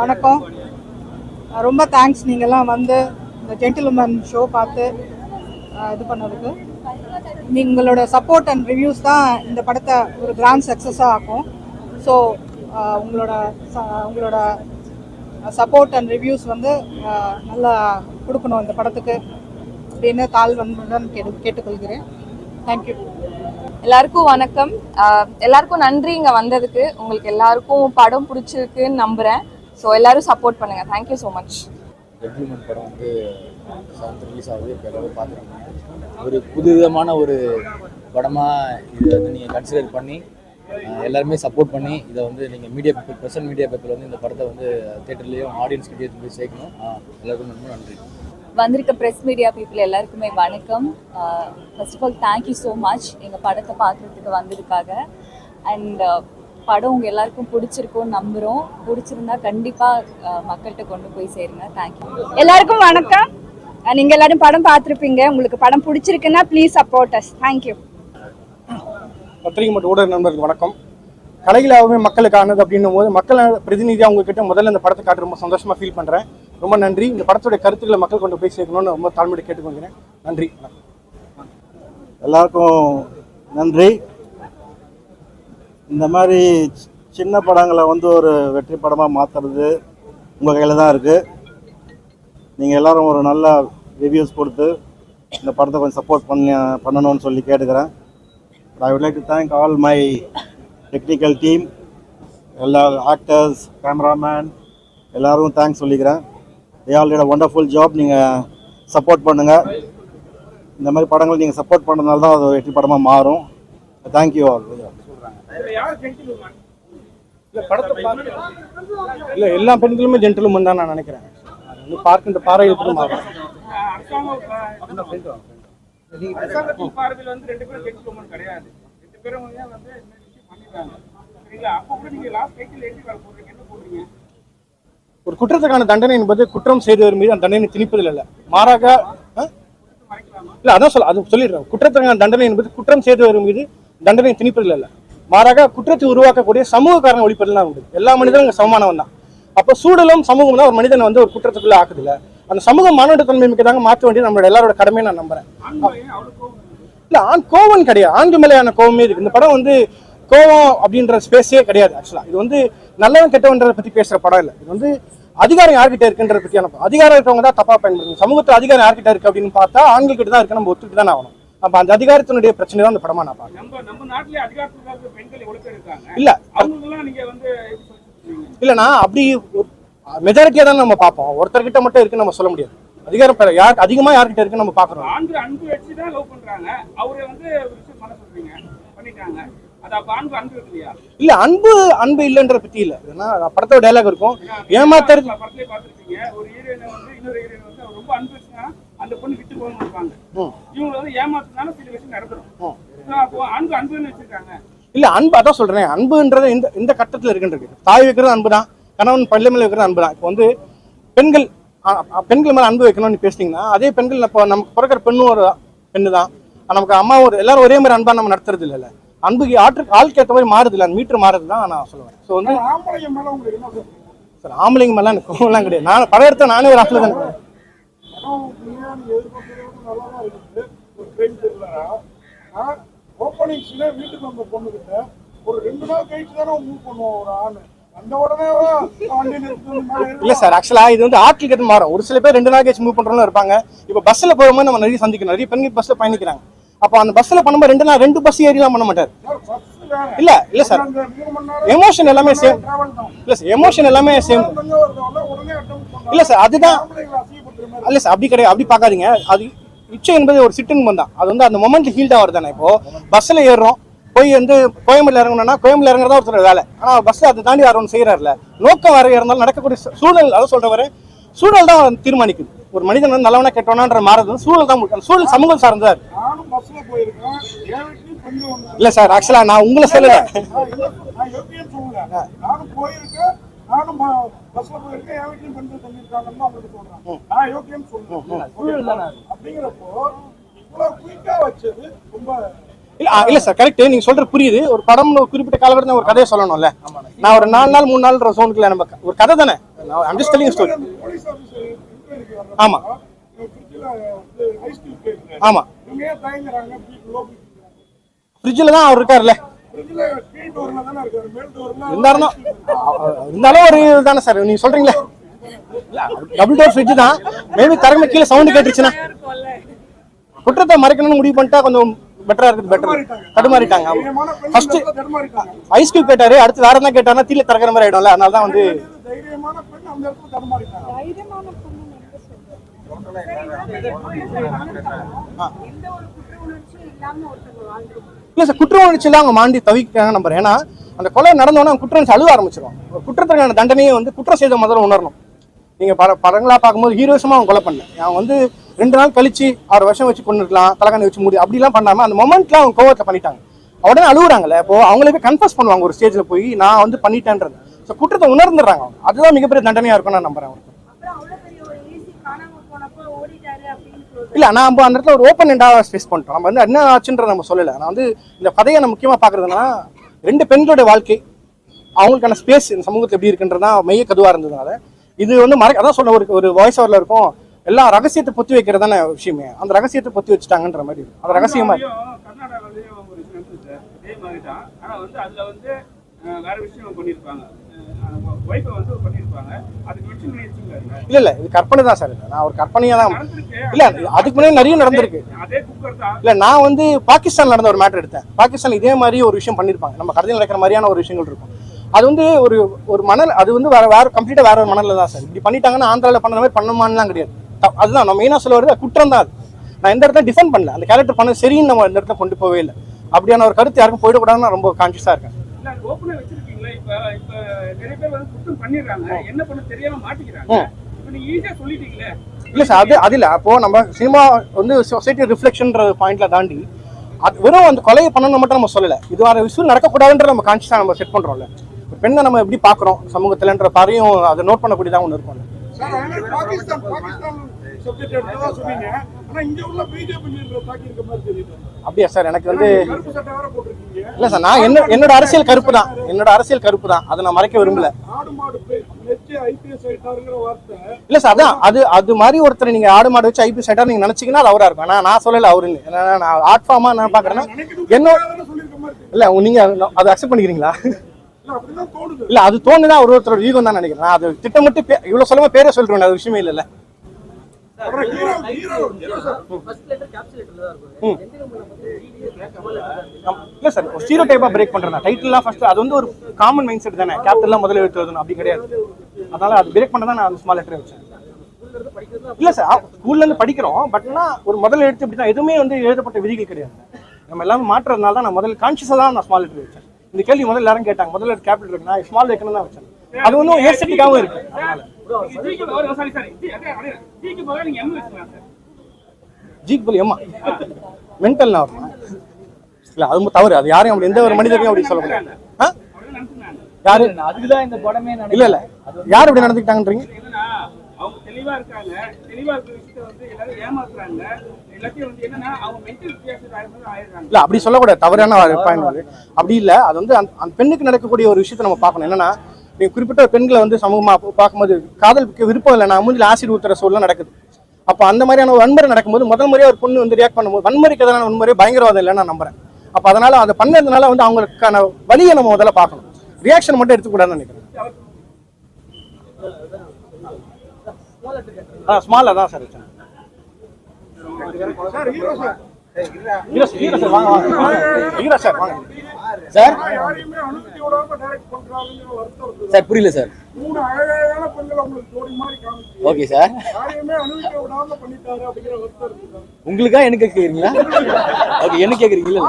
வணக்கம். ரொம்ப தேங்க்ஸ் நீங்கள்லாம் வந்து இந்த ஜென்டில்மேன் ஷோ பார்த்து இது பண்ணதுக்கு. உங்களோட சப்போர்ட் அண்ட் ரிவ்யூஸ் தான் இந்த படத்தை ஒரு கிராண்ட் சக்ஸஸாக ஆக்கும். ஸோ உங்களோட ச- உங்களோட சப்போர்ட் அண்ட் ரிவ்யூஸ் வந்து நல்லா கொடுக்கணும் இந்த படத்துக்கு அப்படின்னு தாழ் வன்புடன் கேட்டு கேட்டுக்கொள்கிறேன். தேங்க்யூ எல்லாருக்கும் வணக்கம். எல்லாருக்கும் நன்றி இங்கே வந்ததுக்கு. உங்களுக்கு எல்லாருக்கும் படம் பிடிச்சிருக்குன்னு நம்புகிறேன் ஸோ எல்லாரும் சப்போர்ட் பண்ணுங்க. தேங்க்யூ ஸோ மச் ஜென்டில்மேன் படம் வந்து செவன்த் ரிலீஸ் ஆகுது. இப்போ எல்லாரும் பார்த்துருக்கீங்க ஒரு புதுவிதமான ஒரு படமாக இதை வந்து நீங்கள் கன்சிடர் பண்ணி எல்லாருமே சப்போர்ட் பண்ணி இதை வந்து நீங்கள் media people present media people வந்து இந்த படத்தை வந்து தேட்டர்லேயும் ஆடியன்ஸ் கிட்டே போய் சேர்க்கணும். எல்லாருக்கும் ரொம்ப நன்றி. வந்திருக்க ப்ரெஸ் மீடியா பீப்புள் எல்லாருக்குமே வணக்கம். First of all thank you so much எங்கள் படத்தை பார்க்குறதுக்கு வந்ததுக்காக அண்ட் படம் உங்கள் எல்லாருக்கும் பிடிச்சிருக்கும்னு நம்புகிறோம் பிடிச்சிருந்தா கண்டிப்பாக மக்கள்கிட்ட கொண்டு போய் சேருங்க. தேங்க்யூ எல்லாருக்கும் வணக்கம். அஹ் நீங்க எல்லாரும் படம் பார்த்துருப்பீங்க. உங்களுக்கு படம் பிடிச்சிருக்குன்னா ப்ளீஸ் சப்போர்ட் அஸ் தேங்க்யூ பத்திரிகை மற்றும் ஊடக நண்பர்களுக்கு வணக்கம். கலைகளாகவே மக்களுக்கானது அப்படின்னும் போது மக்கள் பிரதிநிதியாக உங்ககிட்ட முதல்ல இந்த படத்தை காட்டு ரொம்ப சந்தோஷமா ஃபீல் பண்றேன். ரொம்ப நன்றி. இந்த படத்துடைய கருத்துக்களை மக்கள் கொண்டு போய் சேர்க்கணும்னு ரொம்ப தாழ்மையை கேட்டுக்கொள்கிறேன். நன்றி. எல்லாருக்கும் நன்றி. இந்த மாதிரி சின்ன படங்களை வந்து ஒரு வெற்றி படமாக மாற்றுறது உங்கள் கையில் தான் இருக்குது நீங்கள் எல்லோரும் ஒரு நல்ல ரிவ்யூஸ் கொடுத்து இந்த படத்தை கொஞ்சம் சப்போர்ட் பண்ண பண்ணணும்னு சொல்லி கேட்டுக்கிறேன். I would like to thank all my technical team எல்லா ஆக்டர்ஸ் கேமராமேன் எல்லோரும் தேங்க்ஸ் சொல்லிக்கிறேன். தே ஆல்ரெடி ஒண்டர்ஃபுல் ஜாப் நீங்கள் சப்போர்ட் பண்ணுங்கள் இந்த மாதிரி படங்கள் நீங்கள் சப்போர்ட் பண்ணதுனால தான் அது வெற்றி படமாக மாறும். தேங்க்யூ ஆல் இல்ல படத்தை பார்க்க இல்ல எல்லா பெண்களுமே ஜென்டிலுமன் தான் நான் நினைக்கிறேன். பார்க்கின்ற கூட மாறும் போடுறீங்க? ஒரு குற்றத்துக்கான தண்டனை என்பது குற்றம் செய்தவர் மீது அந்த தண்டனை திணிப்பதில் இல்லை மாறாக? இல்ல அதான் சொல்ல அது சொல்லிடுறேன். குற்றத்துக்கான தண்டனை என்பது குற்றம் செய்தவர் மீது தண்டனை திணிப்பதில் இல்லை மாறாக குற்றத்தை உருவாக்கக்கூடிய சமூக காரணம் ஒழிப்பதில் தான் உண்டு எல்லா மனிதரும் இங்க சமமானவன் தான். அப்போ சூழலும் சமூகம் தான் ஒரு மனிதனை வந்து ஒரு குற்றத்துக்குள்ள ஆக்குதுல்ல? அந்த சமூக மானுட தன்மை மிக்கதாக மாற்ற வேண்டியது நம்மளோட எல்லாரோட கடமையை நான் நம்புறேன். இல்ல ஆண் கோவம் கிடையாது. ஆண்கு மேலையான கோவமே இருக்கு. இந்த படம் வந்து கோவம் அப்படின்ற ஸ்பேஸே கிடையாது ஆக்சுவலா இது வந்து நல்லவன் கெட்டவன்றதை பத்தி பேசுற படம் இல்ல. இது வந்து அதிகாரம் யார்கிட்ட இருக்குன்றத படம். அதிகாரம் இருக்கவங்க தான் தப்பா பயன்படுத்தும் சமூகத்துல அதிகாரம் யார்கிட்ட இருக்கு அப்படின்னு பார்த்தா ஆண்கள் கிட்ட தான் இருக்கு. நம்ம ஒத்துக்கிட்டு தான் ஆகணும். அப்ப அந்த அதிகாரத்தினுடைய பிரச்சனை தான் அந்த படமா நான் இருக்காங்க. இல்ல இல்லனா அப்படி மெஜாரிட்டியா தான் நம்ம பார்ப்போம். ஒருத்தர்கிட்ட மட்டும் இருக்குன்னு நம்ம சொல்ல முடியாது. அதிகாரம் யார் அதிகமா யார்கிட்ட இருக்குன்னு நம்ம பாக்குறோம் ஆண்கள் அன்பு வச்சு தான் லவ் பண்றாங்க. அவரை வந்து பண்ண சொல்றீங்க பண்ணிட்டாங்க. இல்ல அன்பு அன்பு இல்லைன்ற பத்தி இல்ல. ஏன்னா படத்தோட டைலாக் இருக்கும். ஏமாத்துறது படத்திலே பார்த்துருப்பீங்க. ஒரு ஹீரோயினை வந்து இன்னொரு ஹீரோயின் வந்து ரொம்ப அன்பு அந்த பொண்ணு விட்டு போகணும்னு இருப்பாங்க ம். இவங்க வந்து ஏமாத்துனால சில விஷயம் நடந்துடும் அன்பு அன்புன்னு வச்சிருக்காங்க. இல்ல அன்பு அதான் சொல்றேன். அன்புன்றது இந்த இந்த கட்டத்துல இருக்குன்றது தாய் வைக்கிறது அன்பு தான் கணவன் பள்ளி மேல வைக்கிறது அன்பு தான் இப்போ வந்து பெண்கள் பெண்கள் மேல அன்பு வைக்கணும்னு பேசிட்டீங்கன்னா அதே பெண்கள் இப்போ நமக்கு பிறக்கிற பெண்ணும் ஒரு பெண்ணு தான் நமக்கு அம்மா ஒரு எல்லாரும் ஒரே மாதிரி அன்பா நம்ம நடத்துறது இல்லைல்ல அன்புக்கு ஆற்றுக்கு ஆளுக்கு ஏற்ற மாதிரி மாறுது இல்லை மீட்டர் மாறுது தான் நான் சொல்லுவேன். ஸோ வந்து சார் ஆம்பளைங்க மேலாம் எனக்கு கோவம்லாம் கிடையாது. நான் படம் எடுத்த நானே ஒரு ஆட்டில் தான் இருக்கேன். வீட்டுக்கு வந்த ஒரு ரெண்டு நாள் கழிச்சு தானே மூவ் பண்ணுவோம் ஒரு இல்ல சார் ஆக்சுவலா இது வந்து ஆட்கள் மாறும். ஒரு சில பேர் ரெண்டு நாள் கழிச்சு மூவ் பண்றவங்களும் இருப்பாங்க. இப்போ பஸ்ல போகும்போது நம்ம நிறைய சந்திக்கணும். நிறைய பெண்கள் பஸ்ல பயணிக்கிறாங்க. அப்போ அந்த பஸ்ல பண்ணும்போது ரெண்டு நாள் ரெண்டு பஸ் ஏறிலாம் பண்ண மாட்டார். இல்ல இல்ல சார். எமோஷன் எல்லாமே சேம் இல்லை இல்ல சார் எமோஷன் எல்லாமே சேம் இல்லை இல்ல சார் அதுதான் இல்ல சார் அப்படி கிடையாது. அப்படி பார்க்காதீங்க. அது இச்சை என்பது ஒரு சிட்டின் தான். அது வந்து அந்த மொமெண்ட் ஹீல்டா வருதானே இப்போ? பஸ்ல ஏறுறோம். போய் வந்து கோயம்புல இறங்கணும்னா கோயம்புல இறங்குறதா ஒருத்தர் வேலை. ஆனா பஸ்ல அதை தாண்டி வேற ஒன்று செய்யறாருல நோக்கம் வேற இருந்தாலும் நடக்கக்கூடிய சூழல் அதை சொல்றவரு சூழல் தான் தீர்மானிக்குது. ஒரு மனிதன் வந்து நல்லவனா கெட்டவனான்ற மாறது சூழல் தான். சூழல் சமூகம் ஒண்ணு இல்ல சார் ஆக்சுவலா நான் உங்களை சொல்லல. நானும் பஸ்ல போயிருக்கேன் என் வீட்லயும் பெண்கள் தங்கியிருக்காங்கன்னு அவங்களுக்கு சொல்றேன் நான் யோக்கியம் சொல்றேன். அப்படிங்கிறப்போ இவ்வளவு குயிக்கா வச்சது ரொம்ப இல்ல ஆ, இல்ல சார் கரெக்ட் நீங்க சொல்ற புரியுது. ஒரு படம்னு ஒரு குறிப்பிட்ட காலகட்டத்தில் ஒரு கதையை சொல்லணும்ல. நான் ஒரு நாலு நாள் மூணு நாள் சோனுக்குள்ள நம்ம ஒரு கதை தானே? ஐம் ஜஸ்ட் டெல்லிங் ஸ்டோரி ஆமா. ஆமா. ஃப்ரிட்ஜில் தான் அவர் இருக்காருல்ல. ஃப்ரிட்ஜில் கீழ் டோர்ல தானே இருக்காரு மேல் டோர்ல இருந்தாலும் இருந்தாலும் ஒரு இதுதானே சார் நீங்க சொல்றீங்களே? டபுள் டோர் ஃப்ரிட்ஜ் தான். மேபி திறமை கீழே சவுண்ட் கேட்டுச்சுன்னா குற்றத்தை மறைக்கணும்னு முடிவு பண்ணிட்டா கொஞ்சம் பெட்டரா இருக்குது பெட்டர் தடுமாறிட்டாங்க. ஃபர்ஸ்ட் ஐஸ் கியூப் கேட்டாரு அடுத்து வேற என்ன கேட்டாருன்னா தீல திறக்கிற மாதிரி ஆயிடும்ல அதனால தான் வந்து தைரியமான பெண் அந்த இடத்துல தடுமாறிட்டாங்க. இல்லை சார் குற்ற உணர்ச்சியில் அவங்க மாண்டி தவிக்கிறாங்க நம்புறேன். ஏன்னா அந்த கொலை நடந்தோன்னா அவங்க குற்ற உணர்ச்சி அழுவ ஆரம்பிச்சிடும் குற்றத்திற்கான தண்டனையை வந்து குற்றம் செய்த முதல்ல உணரணும். நீங்கள் பட படங்களாக பார்க்கும்போது ஹீரோசமாக அவங்க கொலை பண்ணல. அவன் வந்து ரெண்டு நாள் கழிச்சு ஆறு வருஷம் வச்சு கொண்டு இருக்கலாம் தலைகாணி வச்சு முடி அப்படிலாம் பண்ணாமல் அந்த மொமெண்ட்ல அவங்க கோவத்தை பண்ணிட்டாங்க. உடனே அழுகுறாங்கல்ல இப்போ அவங்களே போய் கன்ஃபர்ஸ் பண்ணுவாங்க ஒரு ஸ்டேஜில் போய் நான் வந்து பண்ணிட்டேன்றது. ஸோ குற்றத்தை உணர்ந்துடுறாங்க அவங்க. அதுதான் மிகப்பெரிய தண்டனையாக இருக்கும் நான் நம்புறேன் இல்லை நான் நம்ம அந்த இடத்துல ஒரு ஓப்பன் எண்டாக ஃபேஸ் பண்ணிட்டோம். நம்ம வந்து என்ன ஆச்சுன்ற நம்ம சொல்லலை. நான் வந்து இந்த கதையை நான் முக்கியமாக பார்க்குறதுனா ரெண்டு பெண்களோட வாழ்க்கை அவங்களுக்கான ஸ்பேஸ் இந்த சமூகத்தில் எப்படி இருக்குன்றது தான் மைய கதுவாக இருந்ததுனால. இது வந்து மறை அதான் சொல்ல ஒரு ஒரு வாய்ஸ் ஓவரில் இருக்கும். எல்லா ரகசியத்தை பொத்தி வைக்கிறது தானே விஷயமே. அந்த ரகசியத்தை பொத்தி வச்சுட்டாங்கன்ற மாதிரி அது ரகசியமாக ரகசியமா வேற விஷயம் பண்ணியிருப்பாங்க. இல்ல இல்ல இது கற்பனை தான் சார். நான் ஒரு கற்பனையா தான் இல்ல அதுக்கு முன்னாடி நிறைய நடந்திருக்கு. இல்ல நான் வந்து பாகிஸ்தான் நடந்த ஒரு மேட்டர் எடுத்தேன். பாகிஸ்தான் இதே மாதிரி ஒரு விஷயம் பண்ணிருப்பாங்க நம்ம கடையில் நடக்கிற மாதிரியான ஒரு விஷயங்கள் இருக்கும். அது வந்து ஒரு ஒரு மணல் அது வந்து வேற வேற கம்ப்ளீட்டா வேற ஒரு மணல்ல தான் சார். இப்படி பண்ணிட்டாங்கன்னா ஆந்திரால பண்ண மாதிரி பண்ணுமான்லாம் கிடையாது. அதுதான் நான் மெயினா சொல்ல வருது குற்றம் தான் அது. நான் எந்த இடத்துல டிஃபெண்ட் பண்ணல. அந்த கேரக்டர் பண்ண சரின்னு நம்ம இந்த இடத்துல கொண்டு போவே இல்லை. அப்படியான ஒரு கருத்து யாருக்கும் போயிடக்கூடாதுன்னு ரொம்ப கான்சியஸா இருக்கேன் இல்ல அது ஓப்பனா வச்சிருக்கீங்களா இப்ப இப்ப நிறைய பேர் வந்து குற்றம் பண்ணிடுறாங்க. என்ன பண்ண தெரியாம மாட்டிக்கிறாங்க. இப்ப நீங்க ஈஸியா சொல்லிட்டீங்களே. இல்ல சார் அது அது இல்ல. அப்போ நம்ம சினிமா வந்து சொசைட்டி ரிஃப்ளெக்ஷன்ற பாயிண்ட்ல தாண்டி அது வெறும் அந்த கொலையை பண்ணணும் மட்டும் நம்ம சொல்லல. இது வர விஷயம் நடக்கக்கூடாதுன்ற நம்ம கான்சியஸா நம்ம செட் பண்றோம்ல. ஒரு பெண்ணை நம்ம எப்படி பாக்குறோம் சமூகத்துலன்ற பாரையும் அதை நோட் பண்ணக்கூடியதா ஒன்று இருக்கும்ல. சார் பாகிஸ்தான் பாகிஸ்தான் சொன்னீங்க. அப்படியா சார் எனக்கு வந்து இல்ல சார் நான் என்ன என்னோட அரசியல் கருப்பு தான் என்னோட அரசியல் கருப்பு தான் அதை நான் மறைக்க விரும்பல. ஐபிஎஸ் இல்ல சார் அதான் அது அது மாதிரி ஒருத்தர் நீங்க ஆடு மாடு வச்சு ஐபி சைட்டா நீங்க நினைச்சீங்கன்னா அது அவரா இருக்கும். ஆனா நான் சொல்லல அவருன்னு ஏன்னா நான் ஆர்ட் ஃபார்மா நான் பாக்குறேன்னா என்னோட. இல்ல நீங்க அதை அக்செப்ட் பண்ணிக்கிறீங்களா? இல்ல இல்ல அது தோணுதான் ஒரு ஒருத்தரோட ஈகம் தான் நினைக்கிறேன். நான் அது திட்டமிட்டு இவ்வளவு சொல்லாம பேரை சொல்றேன் அது விஷயமே இல்லைல்ல அப்புறம் ஹீரோ ஹீரோ ஹீரோ சார் ம். ஆமா. இல்லை சார் ஒரு ஸ்டீரியோ டைப்பாக பிரேக் பண்றேன் டைட்டில்லாம் ஃபர்ஸ்ட் அது வந்து ஒரு காமன் மைண்ட் செட் தானே. கேபிட்டல்லாம் முதல்ல எடுத்து அப்படி கிடையாது. அதனால அது பிரேக் பண்ண தான் நான் ஸ்மால் லெட்டர் வச்சேன். இல்லை சார் ஸ்கூல்லேருந்து படிக்கிறோம். பட்னா ஒரு முதல்ல எழுத்து இப்படி தான் எதுவுமே வந்து எழுதப்பட்ட விதிகள் கிடையாது. நம்ம எல்லாமே மாற்றுறதுனால தான் நான் முதல்ல கான்சியஸா தான் நான் ஸ்மால் லெட்டர் வச்சேன். இந்த கேள்வி முதல்ல எல்லாரும் கேட்டாங்க. முதல்ல கேபிட்டல் இருக்கு நான் ஸ்மால் வைக்கணும் தான் வச்சேன். அது ஒன்றும் ஏஸ்தட்டிக்காவும் இருக்கு. அதனால. ஜீக் பலி அம்மா. மென்டல் நான் இல்ல அது ரொம்ப தவறு. அது யாரையும் அப்படி எந்த ஒரு மனிதரையும் அப்படி சொல்ல முடியாது. யாரு? அதுக்குதான் இந்த படமே இல்ல இல்ல. யார் இப்படி நடந்துக்கிட்டாங்கன்றீங்க? என்னன்னா அவங்க தெளிவா இருக்காங்க. தெளிவா இருக்கிற விஷயத்த வந்து எல்லாரும் ஏமாத்துறாங்க. எல்லாத்தையும் வந்து என்னன்னா அவங்க மென்டல் வித்தியாசம் ஆயிரம் ஆயிடுறாங்க. இல்ல அப்படி சொல்லக்கூடாது. தவறான பாயிண்ட் அது அப்படி இல்ல அது வந்து அந்த அந்த பெண்ணுக்கு நடக்கக்கூடிய ஒரு விஷயத்தை நம்ம பார்க்கணும். என்னன்னா நீங்கள் குறிப்பிட்ட பெண்களை வந்து சமூகமாக பார்க்கும்போது காதலுக்கு விருப்பம் இல்லை நான் மூஞ்சில் ஆசிட் ஊத்துற சூழலாம் நடக்குது. அப்போ அந்த மாதிரியான வன்முறை நடக்கும்போது முதல் முறையாக ஒரு பொண்ணு வந்து ரியாக்ட் பண்ணும்போது வன்முறைக்கு எதிரான வன்முறை பயங்கரவாதம் இல்லைன்னு நான் நம்புறேன். அப்போ அதனால அதை பண்ணதுனால வந்து அவங்களுக்கான வழியை நம்ம முதல்ல பார்க்கணும். ரியாக்ஷன் மட்டும் எடுத்துக்கூடாதுன்னு நினைக்கிறேன். ஆ ஸ்மால் அதான் சார் சார் சார் சார் புரியல சார். Okay sir. உங்களுக்கா எனக்கு கேக்குறீங்களா? ஓகே என்ன கேக்குறீங்களா?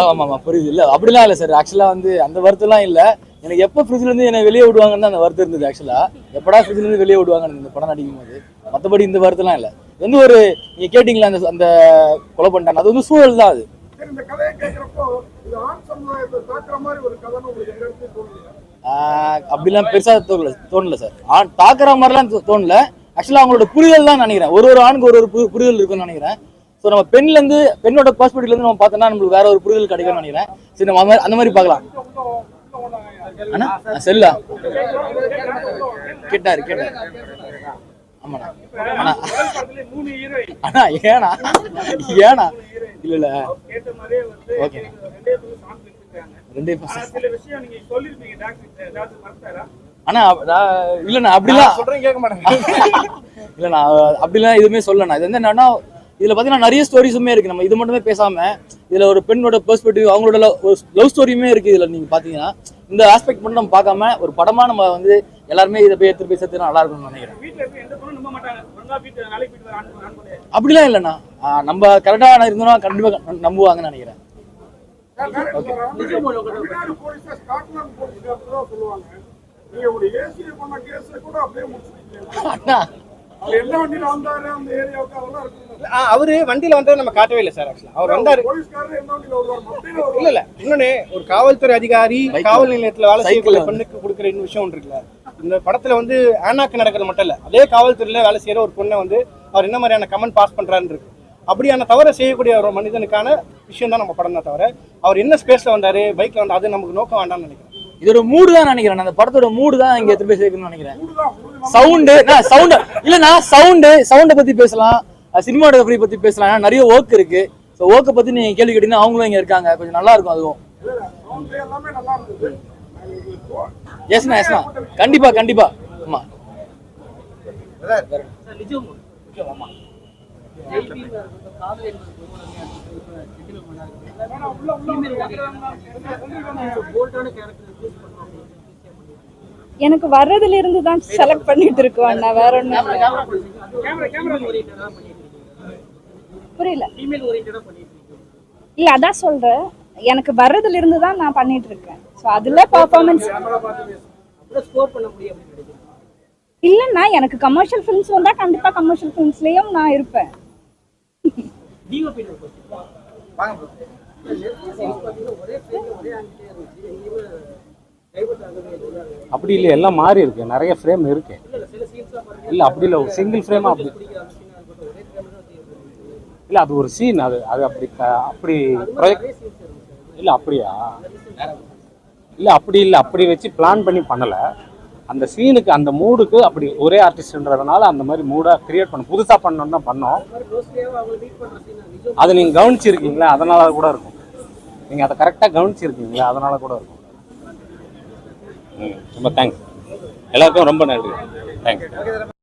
ஆமா ஆமா புரியுது. இல்ல அப்படிலாம் இல்ல சார். ஆக்சுவலா வந்து அந்த வருத்தம்லாம் இல்ல. எனக்கு எப்போ ஃப்ரிட்ஜ்ல இருந்து என்ன வெளியே விடுவாங்கன்னு தான் அந்த வருத்தம் இருந்தது ஆக்சுவலா எப்படா ஃப்ரிட்ஜ்ல இருந்து வெளியே விடுவாங்க இந்த படம் நடிக்கும் போது மத்தபடி இந்த வருத்தம்லாம் இல்ல. வந்து ஒரு நீங்க கேட்டீங்களா அந்த அந்த கொலை பண்ணிட்டாங்க அது வந்து சூழல் தான் அது. அப்படிலாம் பெருசா தோணல தோணல சார். ஆண் தாக்குற மாதிரிலாம் தோணல. ஆக்சுவலா அவங்களோட புரிதல் தான் நினைக்கிறேன். ஒரு ஒரு ஆணுக்கு ஒரு ஒரு புரிதல் இருக்கும்னு நினைக்கிறேன். ஸோ நம்ம பெண்ல இருந்து பெண்ணோட பெர்ஸ்பெக்டிவ்ல இருந்து நம்ம பார்த்தோம்னா நம்மளுக்கு வேற ஒரு புரிதல் கிடைக்கும்னு நினைக்கிறேன். சரி நம்ம அந்த மாதிரி- பார்க்கலாம். செல்லா. கேட்டாரு கேட்டாரு. ஆமாண்ணா ஏண்ணா ஏண்ணா இல்ல இல்ல. ஓகே. ரெண்டே ஆனா இல்லண்ணா அப்படிலாம் சொல்றேன் கேட்க மாட்டேங்க. இல்லண்ணா அப்படிலாம் எதுவுமே சொல்லண்ணா இது வந்து என்னன்னா இதுல பாத்தீங்கன்னா நிறைய ஸ்டோரிஸுமே இருக்கு. நம்ம இது மட்டுமே பேசாம இதுல ஒரு பெண்ணோட பெர்ஸ்பெக்டிவ் அவங்களோட லவ் ஸ்டோரியுமே இருக்கு இதுல நீங்க பாத்தீங்கன்னா. இந்த ஆஸ்பெக்ட் மட்டும் நம்ம பார்க்காம ஒரு படமா நம்ம வந்து எல்லாருமே இதை போய் எடுத்து போய் சேர்த்து நல்லா இருக்கும்னு நினைக்கிறேன். அப்படிலாம் இல்லைண்ணா. நம்ம கரெக்டா இருந்தோம்னா கண்டிப்பா ந- நம்புவாங்கன்னு நினைக்கிறேன். அவர் வண்டியில வந்ததை நம்ம காட்டவே இல்லை சார் ஆக்சுவலா அவர் வந்தாரு. இல்ல இல்ல. இன்னொன்னு ஒரு காவல்துறை அதிகாரி. காவல் நிலையத்துல வேலை செய்யக்கூடிய. பெண்ணுக்கு கொடுக்குற இன்னும் விஷயம் ஒன்று இருக்குல்ல. இந்த படத்துல வந்து ஆனாக்கு நடக்கிறது மட்டும் இல்ல அதே காவல்துறையில வேலை செய்யற ஒரு பொண்ணை வந்து அவர் என்ன மாதிரியான கமெண்ட் பாஸ் பண்றாருன்னு இருக்கு. அப்படியான தவறை செய்யக்கூடிய ஒரு மனிதனுக்கான விஷயம் தான் நம்ம படம் தான் தவிர அவர் என்ன ஸ்பேஸ்ல வந்தாரு பைக்ல வந்தா அது நமக்கு நோக்கம் வேண்டாம்னு நினைக்கிறேன். இதோட மூடு தான் நினைக்கிறேன். அந்த படத்தோட மூடு தான் இங்க போய் சேர்க்கணும்னு நினைக்கிறேன். சவுண்டு சவுண்ட் இல்லண்ணா சவுண்டு சவுண்டை பத்தி பேசலாம். சினிமாட்டோகிராஃபி பத்தி பேசலாம். ஏன்னா நிறைய ஒர்க் இருக்கு. ஸோ ஒர்க்கை பத்தி நீங்க கேள்வி கேட்டீங்கன்னா அவங்களும் இங்க இருக்காங்க. கொஞ்சம் நல்லா இருக்கும் அதுவும். எஸ்ண்ணா எஸ்ண்ணா கண்டிப்பா கண்டிப்பா. ஆமா. எனக்கு வர்றதுல இருந்து தான் செலக்ட் பண்ணிட்டு இருக்கோம் அண்ணா வேற கேமரா புரியல. இல்ல அதான் சொல்றேன். எனக்கு வர்றதுல இருந்து தான் நான் பண்ணிட்டு இருக்கேன். ஸோ அதுல பர்ஃபார்மன்ஸ் இல்லைண்ணா எனக்கு கமர்ஷியல் ஃபிலிம்ஸ் வந்தா கண்டிப்பா கமர்ஷியல் ஃபிலிம்ஸ்லயும் நான் இருப்பேன். அப்படி இல்லை எல்லாம் மாறி இருக்கு. நிறைய ஃப்ரேம் இருக்கு. இல்ல அப்படி இல்லை ஒரு சிங்கிள் ஃப்ரேம் அப்படி இல்ல அது ஒரு சீன் அது அது அப்படி அப்படி project- இல்ல அப்படியா? இல்லை அப்படி இல்லை அப்படி வச்சு பிளான் பண்ணி பண்ணலை. அந்த சீனுக்கு அந்த மூடுக்கு அப்படி ஒரே ஆர்டிஸ்ட்ன்றதுனால அந்த மாதிரி மூடாக கிரியேட் பண்ண புதுசாக பண்ணணும் தான் பண்ணோம். அதை நீங்கள் கவனிச்சிருக்கீங்களா? அதனால கூட இருக்கும். நீங்கள் அதை கரெக்டாக கவனிச்சிருக்கீங்களா? அதனால கூட இருக்கும். ம் ரொம்ப தேங்க்ஸ் எல்லாருக்கும் ரொம்ப நன்றி. தேங்க்ஸ்